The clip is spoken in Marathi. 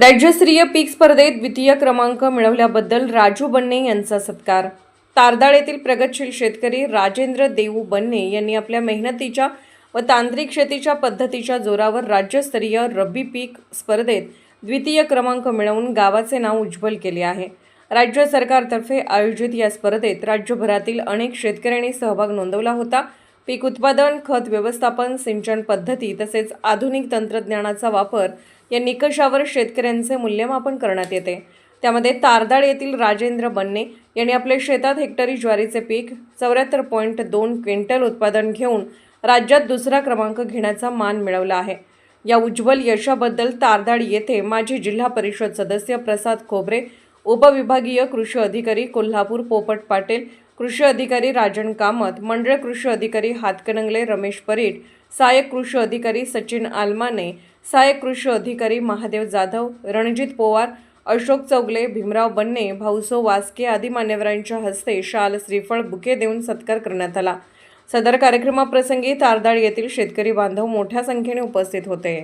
राज्यस्तरीय पीक स्पर्धेत द्वितीय क्रमांक मिळवल्याबद्दल राजू बन्ने यांचा सत्कार. तारदाळ येथील प्रगतशील शेतकरी राजेंद्र देऊ बन्ने यांनी आपल्या मेहनतीच्या व तांत्रिक शेतीच्या पद्धतीच्या जोरावर राज्यस्तरीय रब्बी पीक स्पर्धेत द्वितीय क्रमांक मिळवून गावाचे नाव उज्ज्वल केले आहे. राज्य सरकारतर्फे आयोजित या स्पर्धेत राज्यभरातील अनेक शेतकऱ्यांनी सहभाग नोंदवला होता. पीक उत्पादन खत व्यवस्थापन सिंचन पद्धती तसेच आधुनिक तंत्रज्ञानाचा वापर या निकषावर शेतकऱ्यांचे मूल्यमापन करण्यात येते. त्यामध्ये तारदाळ येथील राजेंद्र बन्ने यांनी आपल्या शेतात हेक्टरी ज्वारीचे पीक चौऱ्याहत्तर पॉईंट दोन क्विंटल उत्पादन घेऊन राज्यात दुसरा क्रमांक घेण्याचा मान मिळवला आहे. या उज्ज्वल यशाबद्दल तारदाळ येथे माजी जिल्हा परिषद सदस्य प्रसाद खोबरे उपविभागीय कृषी अधिकारी कोल्हापूर पोपट पाटील कृषी अधिकारी राजन कामत मंडळ कृषी अधिकारी हातकणंगले रमेश परीट सहाय्यक कृषी अधिकारी सचिन आलमाने सहाय्यक कृषी अधिकारी महादेव जाधव रणजित पोवार अशोक चौगले भीमराव बन्ने भाऊसो वास्के आदी मान्यवरांच्या हस्ते शाल श्रीफळ बुके देऊन सत्कार करण्यात आला. सदर कार्यक्रमाप्रसंगी तारदाळ येथील शेतकरी बांधव मोठ्या संख्येने उपस्थित होते.